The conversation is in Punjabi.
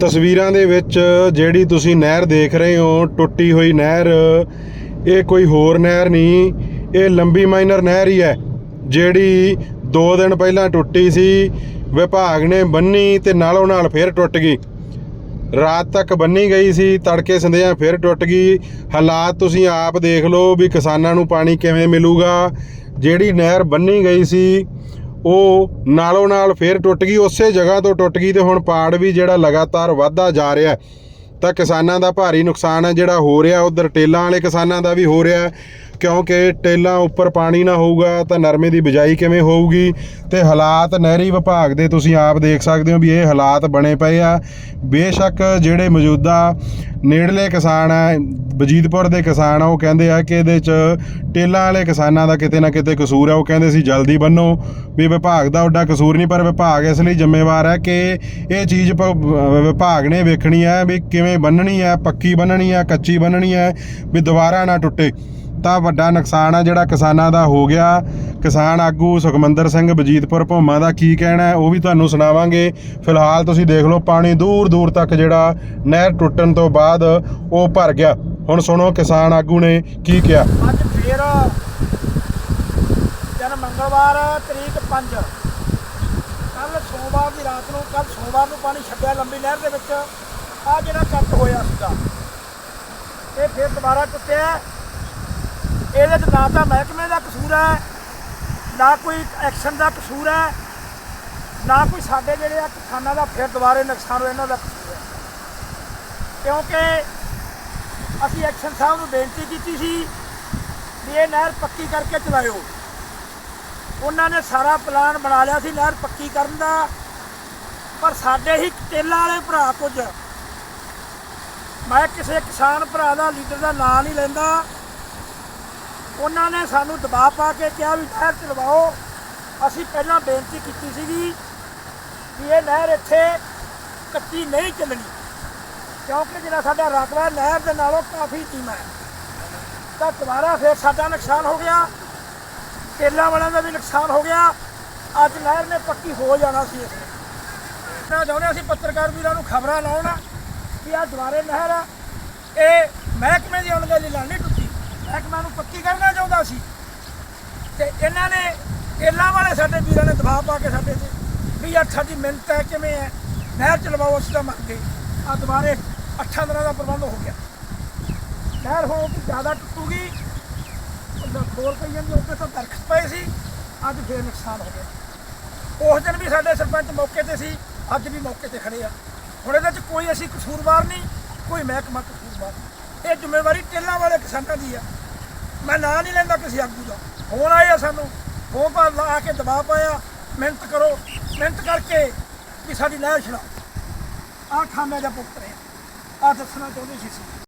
ਤਸਵੀਰਾਂ ਦੇ ਵਿੱਚ ਜਿਹੜੀ ਤੁਸੀਂ ਨਹਿਰ ਦੇਖ ਰਹੇ ਹੋ, ਟੁੱਟੀ ਹੋਈ ਨਹਿਰ, ਇਹ ਕੋਈ ਹੋਰ ਨਹਿਰ ਨਹੀਂ, ਇਹ ਲੰਬੀ ਮਾਈਨਰ ਨਹਿਰ ਹੀ ਹੈ, ਜਿਹੜੀ 2 ਦਿਨ ਪਹਿਲਾਂ ਟੁੱਟੀ ਸੀ, ਵਿਭਾਗ ਨੇ ਬੰਨੀ ਤੇ ਨਾਲੋਂ ਨਾਲ ਫਿਰ ਟੁੱਟ ਗਈ। ਰਾਤ ਤੱਕ ਬੰਨੀ ਗਈ ਸੀ, ਤੜਕੇ ਸੰਧਿਆ ਫਿਰ ਟੁੱਟ ਗਈ। ਹਾਲਾਤ ਤੁਸੀਂ ਆਪ ਦੇਖ ਲਓ ਵੀ ਕਿਸਾਨਾਂ ਨੂੰ ਪਾਣੀ ਕਿਵੇਂ ਮਿਲੂਗਾ। ਜਿਹੜੀ ਨਹਿਰ ਬੰਨੀ ਗਈ ਸੀ ਉਹ ਨਾਲੋਂ ਨਾਲ ਫਿਰ ਟੁੱਟ ਗਈ, ਉਸੇ ਜਗ੍ਹਾ ਤੋਂ ਟੁੱਟ ਗਈ ਤੇ ਹੁਣ ਪਾੜ ਵੀ ਜਿਹੜਾ ਲਗਾਤਾਰ ਵਧਦਾ ਜਾ ਰਿਹਾ। ਤਾਂ ਕਿਸਾਨਾਂ ਦਾ ਭਾਰੀ ਨੁਕਸਾਨ ਹੈ ਜਿਹੜਾ ਹੋ ਰਿਹਾ, ਉਧਰ ਟੇਲਾਂ ਵਾਲੇ ਕਿਸਾਨਾਂ ਦਾ ਵੀ ਹੋ ਰਿਹਾ। ਕਿਉਂਕਿ ਟੇਲਾਂ ਉੱਪਰ ਪਾਣੀ ਨਾ ਹੋਊਗਾ ਤਾਂ ਨਰਮੇ ਦੀ ਬਿਜਾਈ ਕਿਵੇਂ ਹੋਊਗੀ ਤੇ ਹਾਲਾਤ ਨਹਿਰੀ ਵਿਭਾਗ ਦੇ ਤੁਸੀਂ ਆਪ ਦੇਖ ਸਕਦੇ ਹੋ ਵੀ ਇਹ ਹਾਲਾਤ ਬਣੇ ਪਏ ਆ। ਬੇਸ਼ੱਕ ਜਿਹੜੇ ਮੌਜੂਦਾ ਨੇੜਲੇ ਕਿਸਾਨ ਆ ਬਜੀਤਪੁਰ ਦੇ ਕਿਸਾਨ ਆ, ਉਹ ਕਹਿੰਦੇ ਆ ਕਿ ਇਹਦੇ 'ਚ ਟੇਲਾਂ ਵਾਲੇ ਕਿਸਾਨਾਂ ਦਾ ਕਿਤੇ ਨਾ ਕਿਤੇ ਕਸੂਰ ਆ। ਉਹ ਕਹਿੰਦੇ ਸੀ, ਜਲਦੀ ਬੰਨੋ। ਵੀ ਵਿਭਾਗ ਦਾ ਓਡਾ ਕਸੂਰ ਨਹੀਂ, ਪਰ ਵਿਭਾਗ ਇਸ ਲਈ ਜ਼ਿੰਮੇਵਾਰ ਹੈ ਕਿ ਇਹ ਚੀਜ਼ ਪ- ਵਿਭਾਗ ਨੇ ਵੇਖਣੀ ਹੈ ਵੀ ਕਿਵੇਂ ਬੰਨਣੀ ਹੈ ਪੱਕੀ ਬੰਨਣੀ ਹੈ ਕੱਚੀ ਬੰਨਣੀ ਹੈ ਵੀ ਦੁਬਾਰਾ ਨਾ ਟੁੱਟੇ। ਤਾਂ ਵੱਡਾ ਨੁਕਸਾਨ ਆ ਜਿਹੜਾ ਕਿਸਾਨਾਂ ਦਾ ਹੋ ਗਿਆ। ਕਿਸਾਨ ਆਗੂ ਸੁਖਮੰਦਰ ਸਿੰਘ ਬਜੀਤਪੁਰ ਭੋਮਾ ਦਾ ਕੀ ਕਹਿਣਾ ਹੈ, ਉਹ ਵੀ ਤੁਹਾਨੂੰ ਸੁਣਾਵਾਂਗੇ। ਫਿਲਹਾਲ ਤੁਸੀਂ ਦੇਖ ਲਓ, ਪਾਣੀ ਦੂਰ ਦੂਰ ਤੱਕ ਜਿਹੜਾ ਨਹਿਰ ਟੁੱਟਣ ਤੋਂ ਬਾਅਦ ਉਹ ਭਰ ਗਿਆ। ਹੁਣ ਸੁਣੋ, ਕਿਸਾਨ ਆਗੂ ਨੇ ਕੀ ਕਿਹਾ। ਅੱਜ ਫੇਰ ਜਨ ਮੰਗਲਵਾਰ ਤਰੀਕ 5 ਕੱਲ ਸੋਮਵਾਰ ਦੀ ਰਾਤ ਨੂੰ ਕੱਲ ਸੋਮਵਾਰ ਨੂੰ ਪਾਣੀ ਛੱਡਿਆ ਲੰਬੀ ਨਹਿਰ ਦੇ ਵਿੱਚ। ਆ ਜਿਹੜਾ ਕੱਟ ਹੋਇਆ ਸੀਗਾ, ਇਹ ਫੇਰ ਦੁਬਾਰਾ ਟੁੱਟਿਆ। ਇਹਦੇ 'ਚ ਨਾ ਤਾਂ ਮਹਿਕਮੇ ਦਾ ਕਸੂਰ ਹੈ, ਨਾ ਕੋਈ ਐਕਸ਼ਨ ਦਾ ਕਸੂਰ ਹੈ, ਨਾ ਕੋਈ ਸਾਡੇ ਜਿਹੜੇ ਆ ਕਿਸਾਨਾਂ ਦਾ ਫਿਰ ਦੁਬਾਰੇ ਨੁਕਸਾਨ ਹੋਇਆ, ਇਹਨਾਂ ਦਾ ਕਸੂਰ ਹੈ। ਕਿਉਂਕਿ ਅਸੀਂ ਐਕਸ਼ਨ ਸਾਹਿਬ ਨੂੰ ਬੇਨਤੀ ਕੀਤੀ ਸੀ ਵੀ ਇਹ ਨਹਿਰ ਪੱਕੀ ਕਰਕੇ ਚਲਾਇਓ। ਉਹਨਾਂ ਨੇ ਸਾਰਾ ਪਲਾਨ ਬਣਾ ਲਿਆ ਸੀ ਨਹਿਰ ਪੱਕੀ ਕਰਨ ਦਾ, ਪਰ ਸਾਡੇ ਹੀ ਟੇਲਾ ਵਾਲੇ ਭਰਾ ਕੁਝ। ਮੈਂ ਕਿਸੇ ਕਿਸਾਨ ਭਰਾ ਦਾ, ਲੀਡਰ ਦਾ ਨਾਂ ਨਹੀਂ ਲੈਂਦਾ। ਉਹਨਾਂ ਨੇ ਸਾਨੂੰ ਦਬਾਅ ਪਾ ਕੇ ਕਿਹਾ ਵੀ ਨਹਿਰ ਚਲਵਾਓ। ਅਸੀਂ ਪਹਿਲਾਂ ਬੇਨਤੀ ਕੀਤੀ ਸੀਗੀ ਵੀ ਇਹ ਨਹਿਰ ਇੱਥੇ ਕੱਚੀ ਨਹੀਂ ਚੱਲਣੀ ਕਿਉਂਕਿ ਜਿਹੜਾ ਸਾਡਾ ਰਕਬਾ ਨਹਿਰ ਦੇ ਨਾਲੋਂ ਕਾਫੀ ਧੀਮਾ ਹੈ। ਤਾਂ ਦੁਬਾਰਾ ਫਿਰ ਸਾਡਾ ਨੁਕਸਾਨ ਹੋ ਗਿਆ ਤੇਲਾਂ ਵਾਲਿਆਂ ਦਾ ਵੀ ਨੁਕਸਾਨ ਹੋ ਗਿਆ। ਅੱਜ ਨਹਿਰ ਨੇ ਪੱਕੀ ਹੋ ਜਾਣਾ ਸੀ ਇਸ ਨੇ ਚਾਹੁੰਦੇ ਅਸੀਂ ਪੱਤਰਕਾਰ ਵੀਰਾਂ ਨੂੰ ਖਬਰਾਂ ਲਾਉਣ ਕਿ ਆ ਦੁਬਾਰੇ ਨਹਿਰ ਆ, ਇਹ ਮਹਿਕਮੇ ਦੀ ਅਣਗਹਿਲੀ ਨਾਲ ਨਹੀਂ ਟੁੱਟੀ। ਮਹਿਕਮਾ ਨੂੰ ਚਾਹੁੰਦਾ ਸੀ। ਤੇ ਇਹਨਾਂ ਨੇ ਤੇਲਾਂ ਵਾਲੇ ਸਾਡੇ ਵੀਰਾਂ ਨੇ ਦਬਾਅ ਪਾ ਕੇ ਸਾਡੇ ਤੇ ਵੀ ਯਾਰ ਸਾਡੀ ਮਿਹਨਤ ਹੈ, ਕਿਵੇਂ ਹੈ? ਨਹਿਰ ਚਲਵਾਓ ਅਸੀਂ ਤਾਂ ਮੰਗ ਗਏ। ਆ ਦੁਬਾਰੇ ਅੱਠਾਂ ਦਿਨਾਂ ਦਾ ਪ੍ਰਬੰਧ ਹੋ ਗਿਆ। ਨਹਿਰ ਹੋ ਕਿ ਜ਼ਿਆਦਾ ਟੁੱਟੂਗੀ। ਉਹਦਾ ਖੋਲ ਪਈ ਜਾਂਦੀ ਉੱਤੇ ਤਾਂ ਦਰਖਤ ਪਏ ਸੀ। ਅੱਜ ਫੇਰ ਨੁਕਸਾਨ ਹੋ ਗਿਆ। ਉਸ ਦਿਨ ਵੀ ਸਾਡੇ ਸਰਪੰਚ ਮੌਕੇ ਤੇ ਸੀ, ਅੱਜ ਵੀ ਮੌਕੇ ਤੇ ਖੜੇ ਆ। ਹੁਣ ਇਹਦੇ 'ਚ ਕੋਈ ਅਸੀਂ ਕਸੂਰਵਾਰ ਨਹੀਂ, ਕੋਈ ਮਹਿਕਮਾ ਕਸੂਰਵਾਰ ਨਹੀਂ। ਇਹ ਜ਼ਿੰਮੇਵਾਰੀ ਟੇਲਾਂ ਵਾਲੇ ਕਿਸਾਨਾਂ ਦੀ ਆ। ਮੈਂ ਨਾਂ ਨਹੀਂ ਲੈਂਦਾ ਕਿਸੇ ਆਗੂ ਦਾ। ਫੋਨ ਆਇਆ ਸਾਨੂੰ, ਫੋਨ ਪਰ ਲਾ ਕੇ ਦਬਾਅ ਪਾਇਆ। ਮਿਹਨਤ ਕਰੋ, ਮਿਹਨਤ ਕਰਕੇ ਕਿ ਸਾਡੀ ਨਹਿਰ ਛੜਾਓ ਆਹ ਖਾਮਿਆਂ ਦਾ ਪੁੱਤਰ ਹੈ। ਆਹ ਦੱਸਣਾ ਚਾਹੁੰਦੇ ਸੀ